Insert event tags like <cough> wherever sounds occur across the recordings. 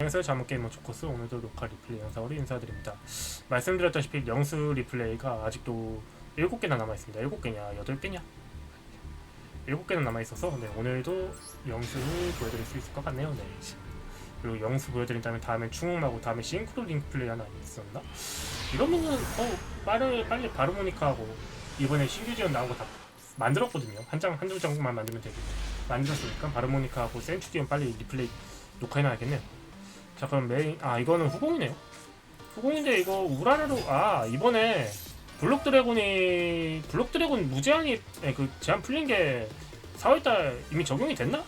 안녕하세요. 자몽게이머 조커스 오늘도 로컬 리플레이 영상으로 인사드립니다. 말씀드렸다시피 영수 리플레이가 아직도 7개나 남아있습니다. 7개냐 8개냐 7개나 남아있어서 네, 오늘도 영수를 보여드릴 수 있을 것 같네요. 네. 그리고 영수 보여드린다면 다음엔 충웅하고 다음에 싱크로 링크 플레이 하나 있었나? 이러면은 어 빨리 빨리 바르모니카하고 이번에 신규 지원 나온 거 다 만들었거든요. 한 장 한두 장만 만들면 되겠 만들었으니까 바르모니카하고 센츄디온 빨리 리플레이 녹화해놔야겠네요. 자 그럼 메인 아 이거는 후공이네요. 후공인데 이거 우라라로 아 이번에 블록 드래곤이 블록 드래곤 무제한이 예, 그 제한 풀린 게 4월달 이미 적용이 됐나?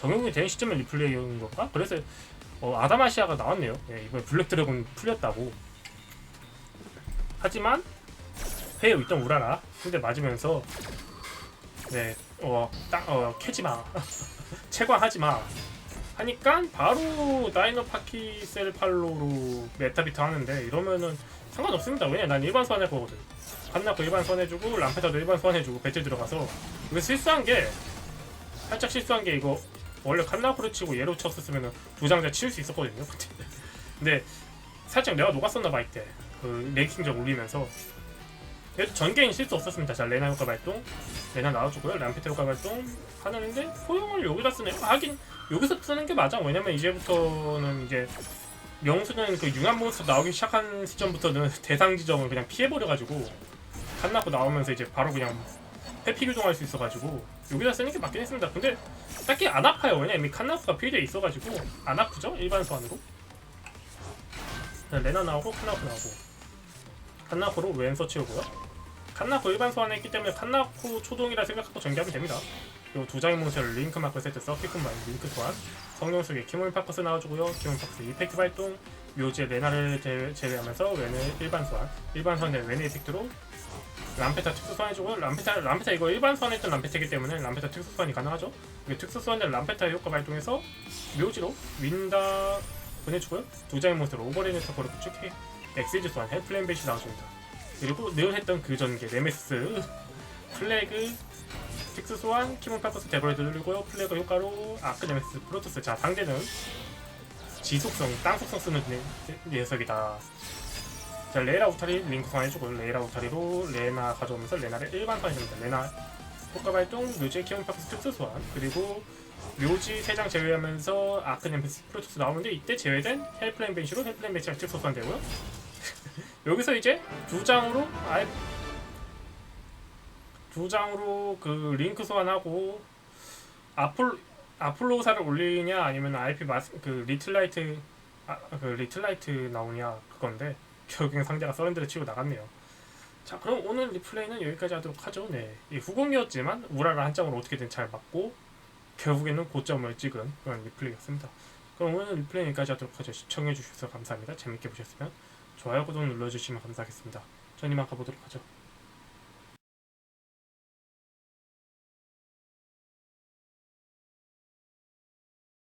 적용이 된 시점에 리플레이인 건가? 그래서 어, 아다마시아가 나왔네요. 예, 이번에 블랙 드래곤 풀렸다고. 하지만 회에 있던 우라라 근데 맞으면서 네, 어, 땅, 어, 캐지 마. <laughs> 채광하지 마. 하니까 바로 다이너 파키 셀 팔로로 메타비트 하는데 이러면은 상관없습니다. 왜냐 난 일반 소환할 거거든. 한나코 일반 소환해주고 람페타도 일반 소환해주고 배틀 들어가서 이거 실수한 게 살짝 실수한 게 이거 원래 칸나코를 치고 얘로 쳤었으면은 두 장자 치울 수 있었거든요. <laughs> 근데 살짝 내가 녹았었나 봐 이때 그 랭킹적 올리면서 그래도 전개인 실수 없었습니다. 자 레나 효과 발동 레나 나와주고요. 람페트 효과 발동 하는데 포용을 여기다 쓰네요. 하긴 여기서 쓰는 게 맞아. 왜냐면 이제부터는 이제 영수는 그 융합 몬스터 나오기 시작한 시점부터는 <laughs> 대상 지점을 그냥 피해버려가지고 칸나고 나오면서 이제 바로 그냥 회피 교동할 수 있어가지고 여기다 쓰는 게 맞긴 했습니다. 근데 딱히 안 아파요. 왜냐면 이미 칸나스가 필드에 있어가지고 안 아프죠? 일반 소환으로. 레나 나오고 칸나코 나오고 칸나코로 왼서 치우고요. 칸나코 일반 소환했기 때문에 칸나코 초동이라 생각하고 전개하면 됩니다. 그리고 두 장의 몬스터를 링크 마크 세트 서피크만 링크 소환 속에 키몬 파커스 나와주고요. 키몬 파커스 이펙트 발동 묘지의 레나를 제, 제외하면서 왼을 일반 소환 일반 소환된 왼의 이펙트로 람페타 특수 소환해주고요. 람페타 람페타 이거 일반 소환했던 람페타이기 때문에 람페타 특수 소환이 가능하죠. 이게 특수 소환된 람페타 효과 발동해서 묘지로 윈다 보내주고요. 두 장의 몬스터로 오버레이너 터커를 구축해 엑시즈 소환 헬플레인 베이시 나와줍니다. 그리고 늘 했던 그 전개 네메스. 플래그 픽스 소환 키몬 파커스 데버레드 누르고요. 플래그 효과로 아크 네메스 프로토스. 자 상대는 지속성 땅 속성 쓰는 녀- 녀석이다. 자 레이라 우타리 링크 소환해주고 레이라 우타리로 레나 가져오면서 레나를 일반 소환해줍니다. 레나 효과 발동 묘지 키몬 파커스 특수 소환. 그리고 묘지 3장 제외하면서 아크 네메스 프로토스 나오는데 이때 제외된 헬플레인 벤시로 헬플레인 벤시가 특수 소환되고요 <laughs> 여기서 이제 두 장으로 아예 두 장으로 그 링크 소환하고 아폴 아폴로사를 올리냐 아니면 IP 마스 그 리틀라이트 아, 그 리틀라이트 나오냐 그건데 결국엔 상대가 서렌드를 치고 나갔네요. 자 그럼 오늘 리플레이는 여기까지 하도록 하죠. 네, 이 후공이었지만 우라가 한 장으로 어떻게든 잘 맞고 결국에는 고점을 찍은 그런 리플레이였습니다. 그럼 오늘 리플레이 여기까지 하도록 하죠. 시청해주셔서 감사합니다. 재밌게 보셨으면 좋아요, 구독 눌러주시면 감사하겠습니다. 전 이만 가보도록 하죠.